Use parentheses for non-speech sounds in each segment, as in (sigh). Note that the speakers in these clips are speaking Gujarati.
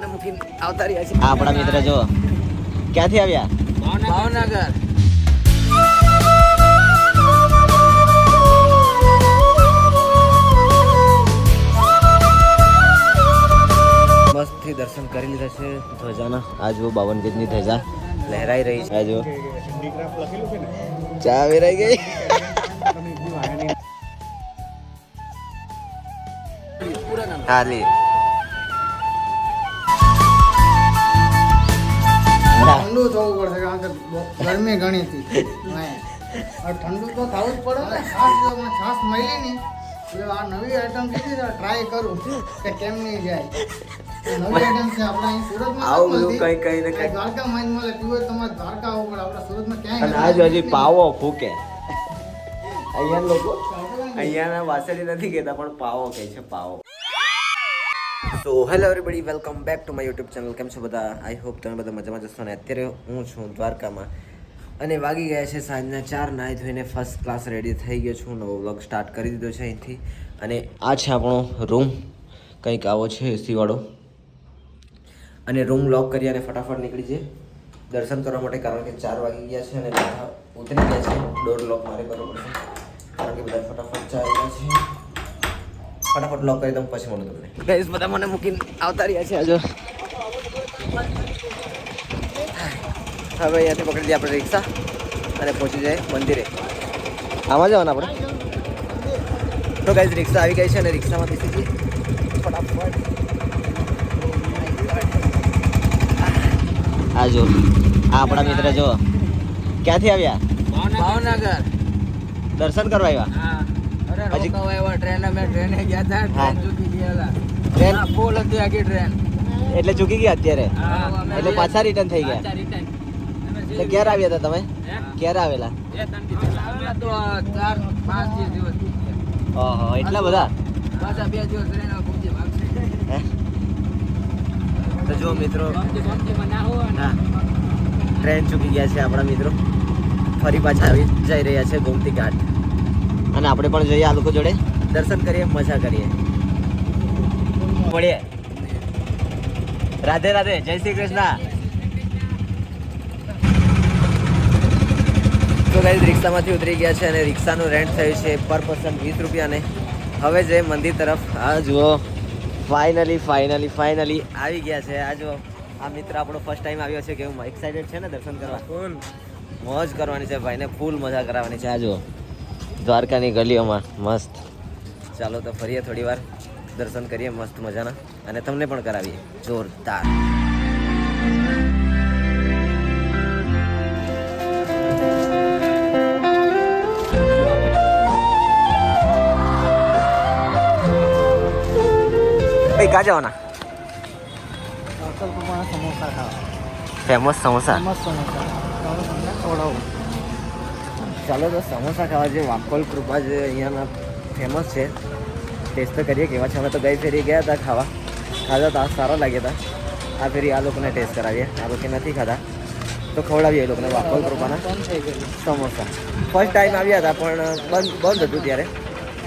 મને મૂકીને આવતા રહ્યા છે આપણા મિત્ર જો. ક્યાંથી આવ્યા? ભાવનગર. મસ્તથી દર્શન કરી લીધા છે ધ્વજાના. આ જુઓ બાવન ગજની ધ્વજા લહેરાઈ રહી છે. આ જુઓ ચા વેરાઈ ગઈ? (laughs) ખાલી ઠંડુ. થવું પડશે કારણ કે ગરમી ઘણી હતી. (laughs) ઠંડુ તો થવું જ પડે ને. ખાસ જો મને છાશ મળી નહીં એટલે આ નવી આઈટમ કીધી છે ટ્રાય કરું. કે કેમ નહીં જાય. નવી આઈટમ છે આપણે અહીં સુરતમાં આવું બધું. કંઈ કંઈ ને કંઈ. દ્વારકામાં જ મળે પીવું તમારે દ્વારકા આવવું પડે આપણે સુરતમાં ક્યાંય અને આજ હજી પાવો ફૂકે. (laughs) અહીંયા લોકો અહીંયાના વાસળી નથી કહેતા પણ પાવો કહે છે પાવો. So hello everybody welcome back to my YouTube channel કેમ છો બધા? આઈ હોપ તમે બધા મજામાં જશો ને અત્યારે હું છું દ્વારકામાં. અને વાગી ગયા છે સાંજના ચાર, નાહી ધોઈને ફર્સ્ટ ક્લાસ રેડી થઈ ગયો છું. નવો વ્લોગ સ્ટાર્ટ કરી દીધો છે અહીંથી. અને આ છે આપણો રૂમ કંઈક આવો છે એસીવાળો અને રૂમ લોક કરી અને ફટાફટ નીકળી જઈએ. દર્શન કરવા માટે, કારણ કે ચાર વાગી ગયા છે અને બધા ઉતરી ગયા છે. ડોર લોક મારે કરવો પડશે. કારણ કે બધા ફટાફટ ગયા છે. ફટાફટ લોક કરી દઉં પછી મળું તમને. ગાઈસ બધા મને મૂકીને આવતા રહ્યા છે હજુ હવે અહીંયાથી પકડી દઈએ આપણે રિક્ષા અને પહોંચી જાય મંદિરે. આમાં જવાના આપણે? તો ગાઈસ રિક્ષા આવી ગઈ છે અને રિક્ષામાં બેસી જઈએ. ફટાફટ. આ જો આ આપણા મિત્ર જો ક્યાંથી આવ્યા? ભાવનગર. દર્શન કરવા આવ્યા? હજી- ટ્રેન અમે ટ્રેને ગયા હતા ટ્રેન ચૂકી ગયા ટ્રેન? ફૂલ હતી આખી ટ્રેન. એટલે ચૂકી ગયા અત્યારે? એટલે પાછા રિટર્ન થઈ ગયા? એટલે ક્યારે આવ્યા હતા તમે? ક્યારે આવેલા. ઓહો એટલા બધા? પાછા બે દિવસ? તો જો મિત્રો. ટ્રેન ચૂકી ગયા છે આપણા મિત્રો. ફરી પાછા આવી જઈ રહ્યા છે ગોમતી ઘાટ. અને આપણે પણ જઈએ આ લોકો જોડે. દર્શન કરીએ મજા કરીએ. મળીએ. રાધે રાધે જય શ્રી કૃષ્ણ. તો ગાઈઝ રિક્ષામાંથી ઉતરી ગયા છે અને રિક્ષાનું રેન્ટ થયું છે પર પર્સન વીસ રૂપિયાને. હવે જે મંદિર તરફ. આ જુઓ ફાઇનલી ફાઇનલી ફાઇનલી આવી ગયા છે. આ જુઓ આ મિત્ર આપણો ફર્સ્ટ ટાઈમ આવ્યો છે કે હું એક્સાઇટેડ છે ને દર્શન કરવા? ફૂલ મોજ કરવાની છે ભાઈને ફૂલ મજા કરાવવાની છે. આ જુઓ. દ્વારકાની ગલીઓમાં મસ્ત. ચાલો તો ફરીએ થોડી વાર. દર્શન કરીએ મસ્ત મજાના. અને તમને પણ કરાવીએ. જોરદાર. ભાઈ કા જવાના? અસલ સમોસા ફેમસ સમોસા મસ્ત સમોસા હવે તમને ખવડાવું ચાલો તો સમોસા ખાવા જે વાકોલ કૃપા જે અહીંયાના ફેમસ છે ટેસ્ટ તો કરીએ, કેવા છે? અમે તો ગઈ ફેરી ગયા હતા ખાવા. ખાધા હતા, સારા લાગ્યા હતા. આ ફેરી આ લોકોને ટેસ્ટ કરાવીએ. આ લોકો નથી ખાધા. તો ખવડાવીએ લોકોને વાકોલ કૃપાના સમોસા. ફર્સ્ટ ટાઈમ આવ્યા હતા, પણ બંધ બંધ હતું ત્યારે.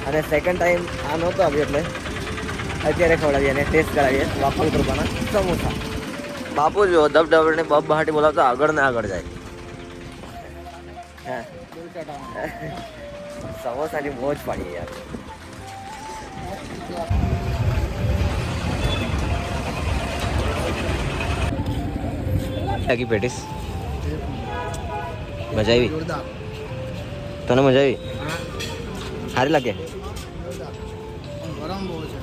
અને સેકન્ડ ટાઈમ આ નહોતો આવ્યો એટલે અત્યારે ખવડાવીએ અને ટેસ્ટ કરાવીએ વાકોલ કૃપાના સમોસા. બાપુ જો દબ દબને બબ બહાટી બોલાવતા આગળ ને આગળ જાય. હા. સમોસાની મોજ પાડી યાર. લાગી પેટીસ? મજા આવી? તને મજા આવી? સારી લાગે? પણ ગરમ બહુ છે.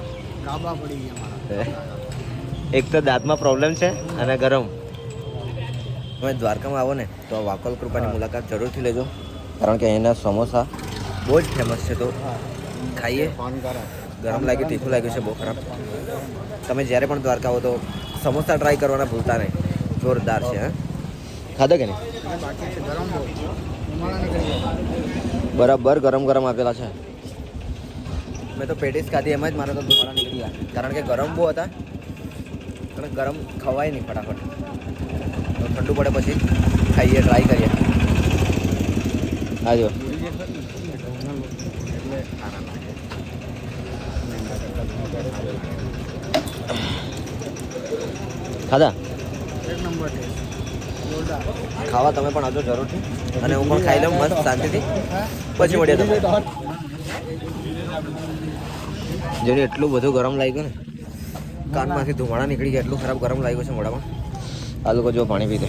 ગાબા પડી ગયા મારા. એક તો દાંતમાં પ્રોબ્લેમ છે અને ગરમ. તમે દ્વારકામાં આવો ને તો વાકોલ વાકલ કૃપાની મુલાકાત જરૂરથી લેજો. કારણ કે એના સમોસા બહુ જ ફેમસ છે તો ખાઈએ. ગરમ લાગ્યું તીખું લાગ્યું છે બહુ ખરાબ. તમે જ્યારે પણ દ્વારકા આવો તો સમોસા ટ્રાય કરવાના ભૂલતા નહીં. જોરદાર છે હા. ખાધો કે નહીં? બરાબર ગરમ ગરમ આપેલા છે. મેં તો પેટીસ ખાધી એમાં જ મારા તો ધુમાડા નીકળી ગયા. કારણ કે ગરમ બહુ હતા અને ગરમ ખવાય નહીં ફટાફટ. તો ઠંડુ પડે પછી ખાઈએ ટ્રાય કરીએ. હા જો ખાધા? ખાવા તમે પણ આવજો જરૂરથી. અને હું પણ ખાઈ લઉં મસ્ત શાંતિથી. પછી મળીએ તમે જેને એટલું બધું ગરમ લાગ્યું ને. કાનમાંથી ધુમાડા નીકળી ગયા. એટલું ખરાબ ગરમ લાગ્યું છે મોઢામાં. આ લોકો જો પાણી પીતે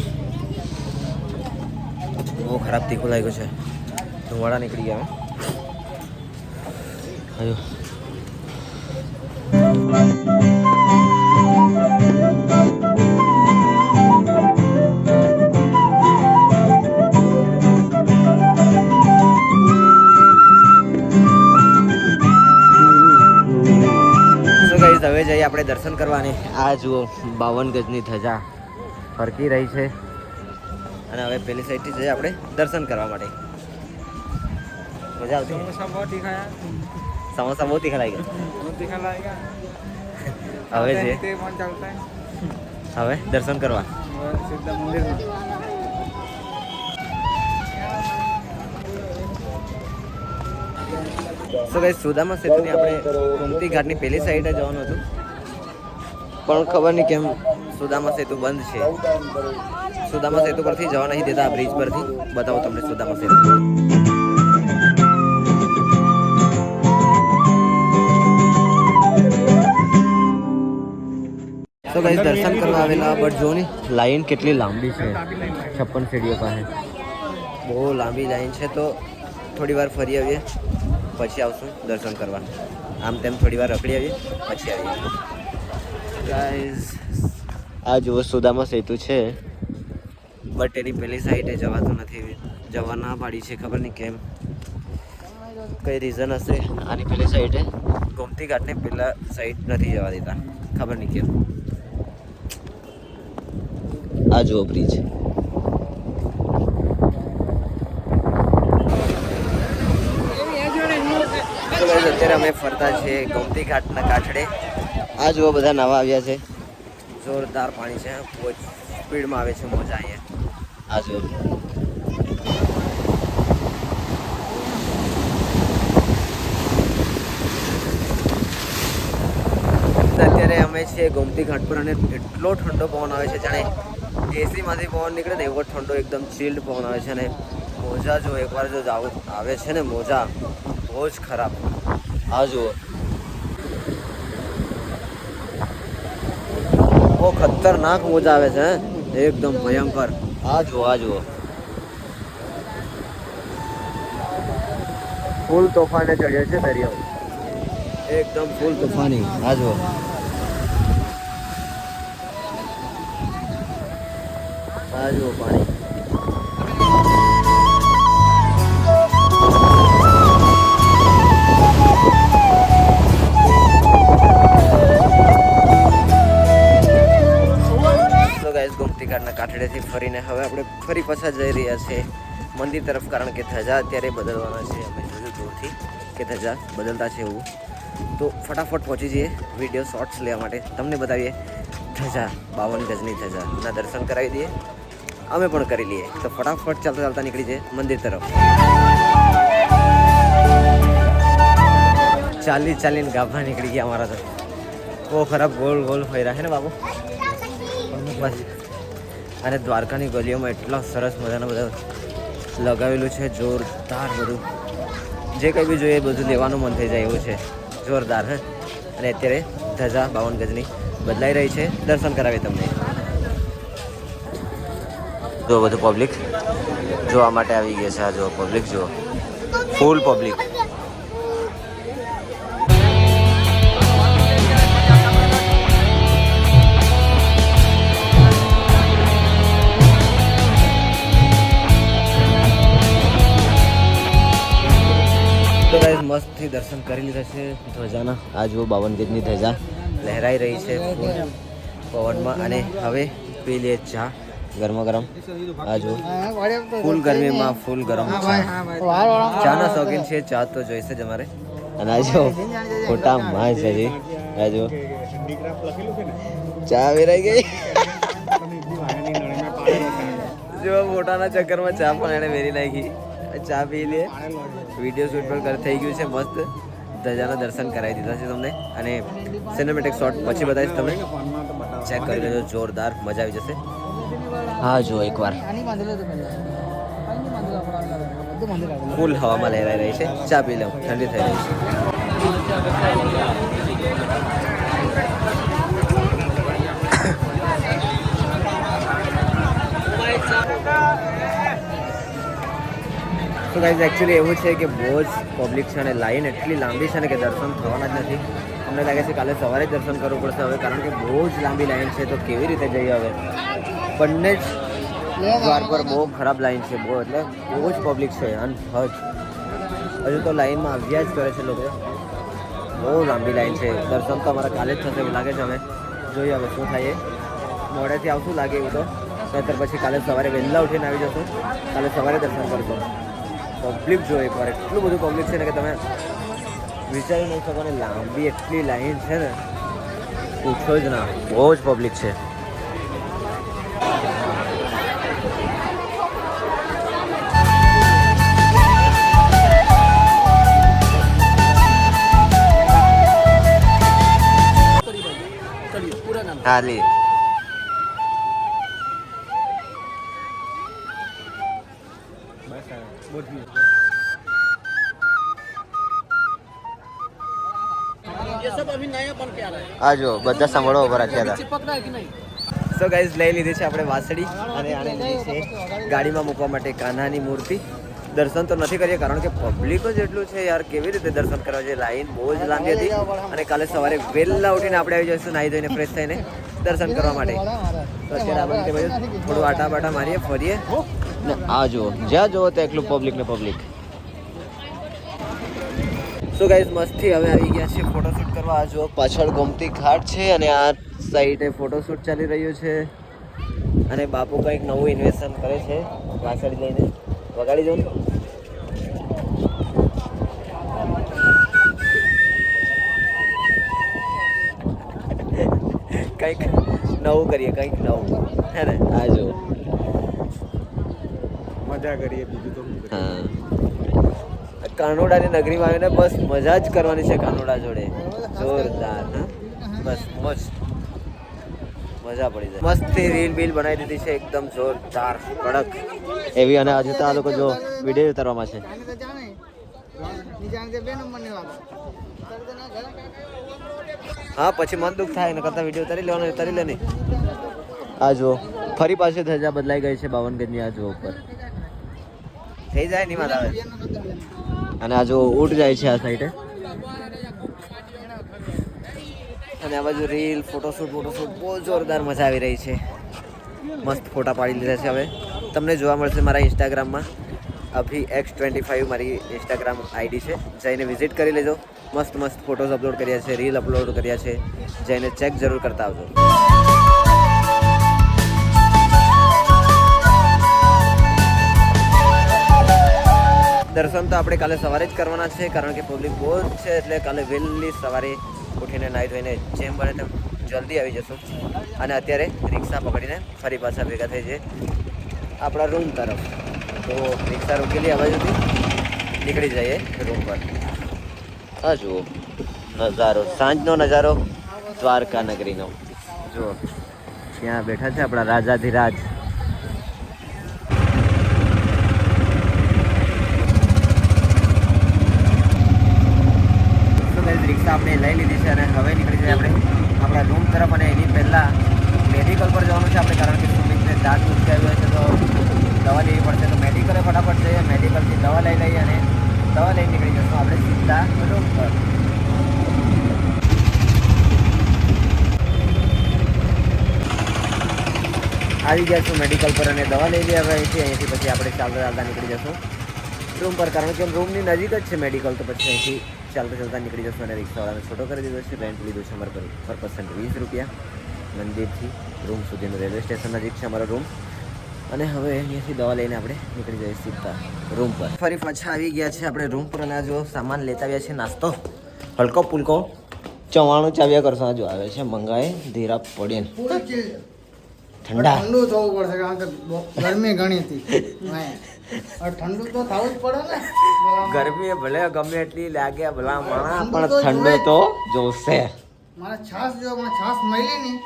બહુ ખરાબ તીખું લાગ્યું છે. ધુમાડા નીકળી ગયા આવ્યો હવે જઈએ આપણે દર્શન કરવાની. આ જુઓ, બાવન ગજની ધજા ફરકી રહી છે. અને હવે પેલી સાઈડથી જઈએ આપણે દર્શન કરવા માટે. મજા આવતી समोसा बहुत ही खाया સમોસા બહુ તીખા લાગ્યા बहुत ही खा लाएगा હવે છે ते मन चलता है હવે દર્શન કરવા और सीधा मंदिर में સો ગાઈઝ સુદામા સેતુની આપણે ગોમતી ઘાટની પેલી સાઈડે જવાનું હતું પણ ખબર નહીં કેમ સુદામા સેતુ બંધ છે સુદામા સેતુ પરથી જવા નહીં દેતા આ બ્રિજ પરથી બતાવો તમને સુદામા સેતુ તો ગાઈઝ દર્શન કરવા આવેલા બટ જો ને. લાઈન કેટલી લાંબી છે? છપ્પન સીડીઓ પાસે. બહુ લાંબી લાઈન છે તો થોડી વાર ફરી આવીએ. પછી આવશું દર્શન કરવા. આમ તેમ થોડી વાર રખડી આવીએ પછી આવીએ. ગાઈઝ આ જુઓ સુદામા સેતુ છે. બટ એની પેલી સાઈડે જવાતું નથી. જવા ના પાડી છે ખબર નહીં કેમ. કઈ રીઝન હશે? આની પેલી સાઈડે ગોમતી ઘાટને પેલા સાઈડ નથી જવા દેતા ખબર નહીં કેમ. આ જુઓ બ્રિજ અત્યારે અમે ફરતા છીએ ગોમતી ઘાટના કાંઠડે. આ જુઓ બધા નવા આવ્યા છે. જોરદાર પાણી છે બહુ જ સ્પીડમાં આવે છે મોજા અહીંયા આ જુઓ. અત્યારે અમે છીએ ગોમતી ઘાટ પર અને એટલો ઠંડો પવન આવે છે જાણે એસીમાંથી પવન નીકળે ને એવો ઠંડો એકદમ ચીલ્ડ પવન આવે છે અને મોજા જો એકવાર જો આવે છે ને મોજા, બહુ જ ખરાબ. આ જુઓ. બહુ ખતરનાક મોજા આવે છે એકદમ ભયંકર. આ જુઓ આ જુઓ. ફૂલ તોફાને ચડ્યો છે દરિયો એકદમ ફૂલ તોફાની. આ જુઓ. આ જુઓ પાણી ગાઈસ કાંઠડેથી ફરીને હવે આપણે ફરી પાછા જઈ રહ્યા છીએ મંદિર તરફ, કારણ કે ધજા અત્યારે બદલવાના છે. અમે જોયું દૂરથી કે ધજા બદલતા છે એવું. તો ફટાફટ પહોંચી જઈએ વીડિયો શોર્ટ્સ લેવા માટે. તમને બતાવીએ, ધજા, બાવન ગજની ધજાના દર્શન કરાવી દઈએ. અમે પણ કરી લઈએ. તો ફટાફટ ચાલતા ચાલતા નીકળી જઈએ મંદિર તરફ. ચાલી ચાલીને ગાભા નીકળી ગયા અમારા તો. બહુ ખરાબ ગોલ ગોલ ફર્યા છે ને બાબુ અને દ્વારકાની ગલીઓમાં એટલા સરસ મજાના બધા લગાવેલું છે, જોરદાર બધું. જે કંઈ બી જોઈએ એ બધું લેવાનું મન થઈ જાય એવું છે. જોરદાર, હે? અને અત્યારે ધજા બાવન ગજની બદલાઈ રહી છે. દર્શન કરાવે તમને. જો બધું પબ્લિક જોવા માટે આવી ગયા છે આ જો પબ્લિક જુઓ ફૂલ પબ્લિક મસ્તથી દર્શન કરી લીધા છે ધ્વજાના. આ જુઓ બાવન ગજની ધ્વજા લહેરાઈ રહી છે પવનમાં. અને હવે પી લે ચા. ગરમા ગરમ આ જો ફૂલ ગરમીમાં ફૂલ ગરમ ચા. ચાના શોખીન છે ચા તો જોઈશે જ અમારે. અને આ જો ખોટા માં છે જી આ જો ચા વેરાઈ ગઈ. જો મોટાના ચક્કરમાં ચા પણ એને વેરી નાખી. ચા પી લે. વીડિયો શૂટ પણ કર થઈ ગયું છે મસ્ત. ધજાના દર્શન કરાવી દીધા છે તમને. અને સિનેમેટિક શોટ પછી બતાવીશ તમને. ચેક કરી લેજો જોરદાર મજા આવી જશે. હા જો એકવાર. ફૂલ હવામાં લહેરાઈ રહી છે. ચા પી લઉં ઠંડી થઈ રહી છે. તો ગાઈઝ એકચ્યુઅલી એવું છે કે બહુ જ પબ્લિક છે અને લાઈન એટલી લાંબી છે ને કે દર્શન થવાના જ નથી. અમને લાગે છે કાલે સવારે દર્શન કરવું પડશે હવે કારણ કે બહુ જ લાંબી લાઈન છે. તો કેવી રીતે જઈએ હવે? બંને જ દ્વાર પર બહુ ખરાબ લાઈન છે, બહુ એટલે બહુ જ પબ્લિક છે અનહદ હજુ તો લાઈનમાં આવ્યા જ કરે છે લોકો. બહુ લાંબી લાઈન છે. દર્શન તો અમારા કાલે જ થશે એવું લાગે છે અમે જોઈએ હવે શું થાય મોડેથી આવશું લાગે એવું તો. નહીતર પછી કાલે સવારે વહેલા ઉઠીને આવી જશું. કાલે સવારે દર્શન કરશું. પબ્લિક જો એકવાર એટલું બધું પબ્લિક છે ને કે તમે વિચારી નહીં શકો ને, લાંબી એટલી લાઈન છે ને. પૂછો જ ના. બહુ જ પબ્લિક છે. હાલી આ જો બધા સાંભળો ઊભા રાખ્યા હતા. સો ગાઈઝ લઈ લીધી છે આપણે વાસળી અને આને લીધી છે ગાડીમાં મૂકવા માટે કાન્હાની મૂર્તિ. દર્શન તો નથી કરીએ, કારણ કે પબ્લિક જ એટલું છે યાર. કેવી રીતે દર્શન કરવા છે લાઈન બહુ જ લાંબી હતી. અને કાલે સવારે વહેલા ઉઠીને આપણે આવી જઈશું નાહી ધોઈને ફ્રેશ થઈને દર્શન કરવા માટે. તો અત્યારે આપણે બાજુ થોડું આટા બાટા મારીએ, ફરીએ. ને આ જુઓ, જ્યાં જુઓ ત્યાં એટલું પબ્લિક ને પબ્લિક સો ગાઈઝ મસ્તી હવે આવી ગયા છે ફોટોશૂટ કરવા. આ જુઓ, પાછળ ગોમતી ઘાટ છે અને આ સાઈડે ફોટોશૂટ ચાલી રહ્યું છે. અને બાપુ કંઈક નવું ઇન્વેસ્ટમેન્ટ કરે છે વાસળી લઈને વગાડી દઉં કંઈક નવું કરીએ કંઈક નવું. હે ને? આ જો. મજા કરીએ બીજું તો. હા કાનોડાની નગરીમાં આવીને બસ મજા જ કરવાની છે કાનોડા જોડે. જોરદાર. હા? બસ મોજ મજા પડી જાય. મસ્તી રીલ બીલ બનાવી દીધી છે એકદમ જોરદાર કડક. એવી અને હજુ તો આ લોકો જો વીડિયો ઉતારવામાં છે. હા પછી મન દુઃખ થાય એના કરતાં વીડિયો ઉતારી લેવાનો ઉતારી લે નહીં આ જુઓ ફરી પાછી ધજા બદલાઈ ગઈ છે બાવનગંજની આ જુઓ ઉપર. થઈ જાય નહીં મારા અને આ જો ઉઠ જાય છે આ સાઈડે અને આ બાજુ રીલ ફોટોશૂટ ફોટોશૂટ બહુ જોરદાર મજા આવી રહી છે. મસ્ત ફોટા પાડી લીધા છે હવે. તમને જોવા મળશે મારા ઇન્સ્ટાગ્રામમાં અભી એક્સ ટ્વેન્ટી ફાઇવ મારી ઇન્સ્ટાગ્રામ આઈડી છે. જઈને વિઝિટ કરી લેજો. મસ્ત મસ્ત ફોટોઝ અપલોડ કર્યા છે રીલ અપલોડ કર્યા છે. જઈને ચેક જરૂર કરતા આવજો. દર્શન તો આપણે કાલે સવારે જ કરવાના છે, કારણ કે પબ્લિક બહુ છે, એટલે કાલે વહેલી સવારે ઉઠીને નાહી ધોઈને જેમ બને તેમ જલ્દી આવી જશું. અને અત્યારે રિક્ષા પકડીને ફરી પાછા ભેગા થઈ જઈએ. આપણા રૂમ તરફ. તો રિક્ષા રોકેલી આ બાજુથી નીકળી જઈએ રૂમ પર. હા જુઓ. નજારો. સાંજનો નજારો દ્વારકા નગરીનો જુઓ. ત્યાં બેઠા છે આપણા રાજાધિરાજ તો રિક્ષા આપણે લઈ લીધી છે અને હવે નીકળી જઈએ આપણે આપણા રૂમ તરફ અને એની પહેલાં મેડિકલ પર જવાનું છે આપણે, કારણ કે સુમિતને દાંત ઉચકાવ્યો છે તો દવા લેવી પડશે. તો મેડિકલે ફટાફટ જઈએ મેડિકલથી દવા લઈ લઈએ અને દવા લઈ નીકળી જશું. આપણે સીધા રૂમ પર. આવી ગયા છું મેડિકલ પર અને દવા લઈ હવે અહીંથી. અહીંથી પછી આપણે ચાલતા ચાલતા નીકળી જશું. રૂમ પર, કારણ કે રૂમની નજીક જ છે મેડિકલ તો પછી અહીંથી ચાલતા ચાલતા નીકળી જશું અને રિક્ષાવાળાને છોટો કરી દીધો છે. રેન્ટ લીધું છે અમારે પર પર પર્સન વીસ રૂપિયા. મંદિરથી રૂમ સુધીનું રેલવે સ્ટેશન નજીક છે અમારો રૂમ અને હવે અહીંયાથી દવા લઈને આપણે નીકળી જઈએ સીધા રૂમ પર. ફરી પાછા આવી ગયા છે આપણે રૂમ પર અને આ જો સામાન લેતા આવ્યા છે નાસ્તો. હલકો પુલકો ચવાણું ચાવ્યા કરશો. જો આવે છે મંગાએ. ધીરા પડે ઠંડા. ઠંડુ થવું પડશે કારણ કે ગરમી ઘણી હતી. (laughs) ઠંડુ તો થવું જ પડે ને. ગરમી ભલે ગમે એટલી લાગે ભલા માણા પણ ઠંડુ તો જોશે. મારે છાસ જો મને છાસ મળી નહીં.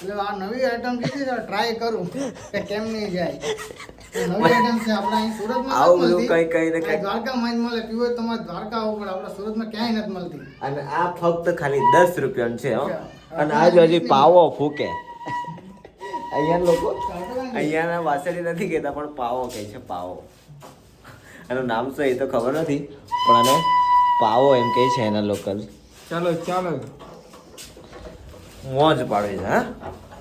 એટલે આ નવી આઈટમ કીધી છે ટ્રાય કરું કે કેમ નહીં જાય. નવી આઈટમ છે આપણે અહીં સુરતમાં આવું બધું. કંઈ કંઈ ને કઈ આ દ્વારકામાં મળે પીવો તમારે દ્વારકા આવવું પડે આપણા સુરતમાં ક્યાંય નથી મળતી. અને આ ફક્ત ખાલી દસ રૂપિયાનું છે હો. અને આજ હજી પાવો ફૂકે. અહીંયા લોકો અહીંયાના વાસળી નથી કહેતા પણ પાવો કહે છે પાવો એનું નામ શું એ તો ખબર નથી પણ આને પાવો એમ કહે છે એના લોકલ ચાલો ચાલો. મોજ પાડે છે હા?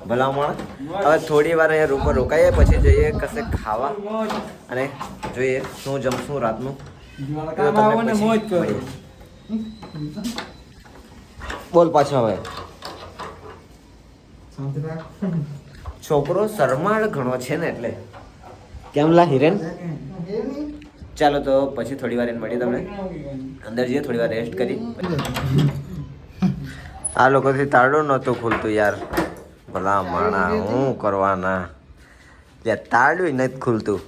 ભલામણ. હવે થોડી વાર અહીંયા રૂમ પર રોકાઈએ પછી જઈએ કશે ખાવા અને જોઈએ શું જમશું રાતનું. બોલ પાછો હવે છોકરો શરમાળ ઘણો છે ને એટલે. કેમ લા હિરેન? ચાલો તો પછી થોડી વાર એને મળીએ તમને. અંદર જઈએ થોડી વાર રેસ્ટ કરી આ લોકોથી તાળું નહોતું ખુલતું યાર. ભલા માણા હું કરવાના? ત્યાં તાળું નથી ખુલતું.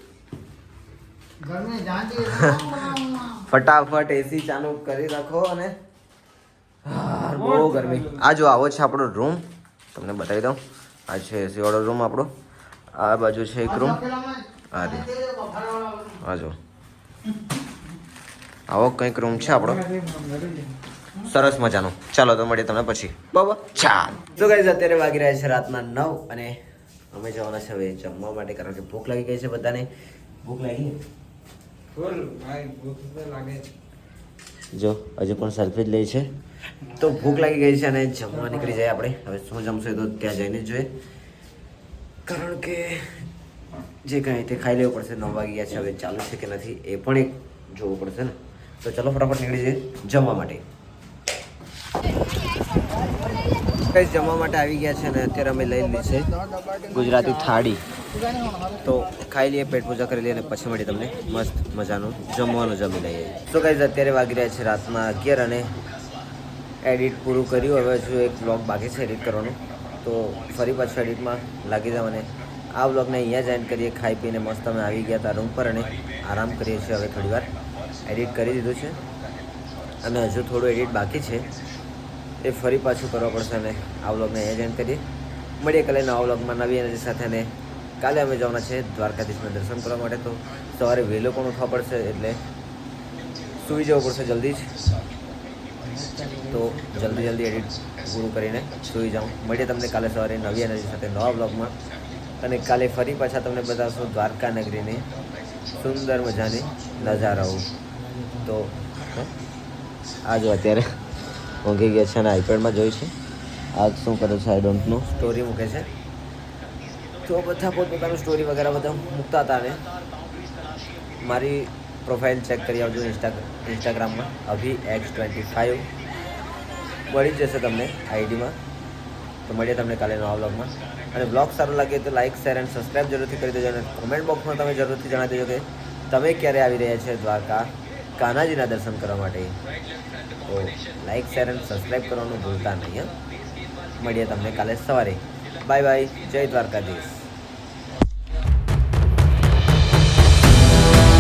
ફટાફટ એસી ચાલુ કરી રાખો અને બહુ ગરમી. આ જો આવો છે આપણો રૂમ તમને બતાવી દઉં. આ છે સિવાડો રૂમ આપણો. આ બાજુ છે એક રૂમ આ રે હા જો. આવો કંઈક રૂમ છે આપણો. સરસ મજાનો. ચાલો તો મળીએ તમને પછી. બરાબર? ચાલ. તો ગાઈઝ અત્યારે વાગી રહ્યા છે રાતના નવ અને અમે જવાના છે હવે જમવા માટે કારણ કે ભૂખ લાગી ગઈ છે બધાને. ભૂખ લાગી ફૂલ ભાઈ ભૂખ લાગે છે જો હજી પણ સેલ્ફી જ લે છે. તો ભૂખ લાગી ગઈ છે અને જમવા નીકળી જાય આપણે. હવે શું જમશું તો ત્યાં જઈને જોઈએ. કારણ કે જે કાંઈ તે ખાઈ લેવું પડશે, નવ વાગી ગયા છે, હવે ચાલુ છે કે નથી એ પણ એક જોવું પડશે ને. તો ચલો ફટાફટ નીકળી જઈએ જમવા માટે. કઈ જમવા માટે આવી ગયા છે ને અત્યારે અમે લઈ લીધી છે ગુજરાતી થાળી. તો ખાઈ લઈએ, પેટ પૂજા કરી લઈએ અને પછી મળી તમને. મસ્ત મજાનું જમવાનું જમી લઈએ. તો કઈ અત્યારે વાગી રહ્યા છે રાતના અગિયાર અને એડિટ પૂરું કર્યું. હવે હજુ એક બ્લોગ બાકી છે એડિટ કરવાનું. તો ફરી પાછું એડિટમાં લાગી જાય અને આ બ્લોગને અહીંયા જ એન્ડ કરીએ. ખાઈ પીને મસ્ત અમે આવી ગયા હતા રૂમ પર અને આરામ કરીએ છીએ હવે થોડી વાર. એડિટ કરી દીધું છે. અને હજુ થોડું એડિટ બાકી છે. એ ફરી પાછું કરવા પડશે અને આ બ્લોગને અહીંયા જ એન્ડ કરીએ. મળીએ કાલે નવા બ્લોગમાં નવી એનર્જી સાથે અને કાલે અમે જવાના છે દ્વારકાધીશના દર્શન કરવા માટે. તો સવારે વહેલો પણ ઉઠવા પડશે એટલે સૂઈ જવું પડશે જલ્દી જ. તો જલ્દી જલ્દી એડિટ પૂરું કરીને સૂઈ જાઉં. મળીએ તમને કાલે સવારે નવી એનર્જી સાથે નવા બ્લોગમાં અને કાલે ફરી પાછા તમને બતાવશું દ્વારકા નગરીની સુંદર મજાની નજારાઓ. તો? આ જો અત્યારે ઊંઘી ગયા છે અને આઈપેડમાં જોઈ છે. આ શું કરે છે આઈ ડોન્ટ નો સ્ટોરી મૂકે છે. તો બધા પોતપોતાનું સ્ટોરી વગેરે બધા મૂકતા હતા ને. મારી પ્રોફાઇલ ચેક કરી આવજો ઇન્સ્ટા ઇન્સ્ટાગ્રામમાં. અભી એક્સ ટ્વેન્ટી ફાઇવ મળી જશે તમને આઈડીમાં. તો મળીએ તમને કાલે નવા બ્લોગમાં અને બ્લોગ સારો લાગે તો લાઇક શેર એન્ડ સબસ્ક્રાઈબ જરૂરથી કરી દેજો અને કોમેન્ટ બોક્સમાં તમે જરૂરથી જણાવી દેજો કે તમે ક્યારે આવી રહ્યા છે દ્વારકા કાનાજીના દર્શન કરવા માટે. તો લાઇક શેર એન્ડ સબસ્ક્રાઈબ કરવાનું ભૂલતા નહીં મળીએ તમને કાલે સવારે. Bye bye. જય દ્વારકાધીશ.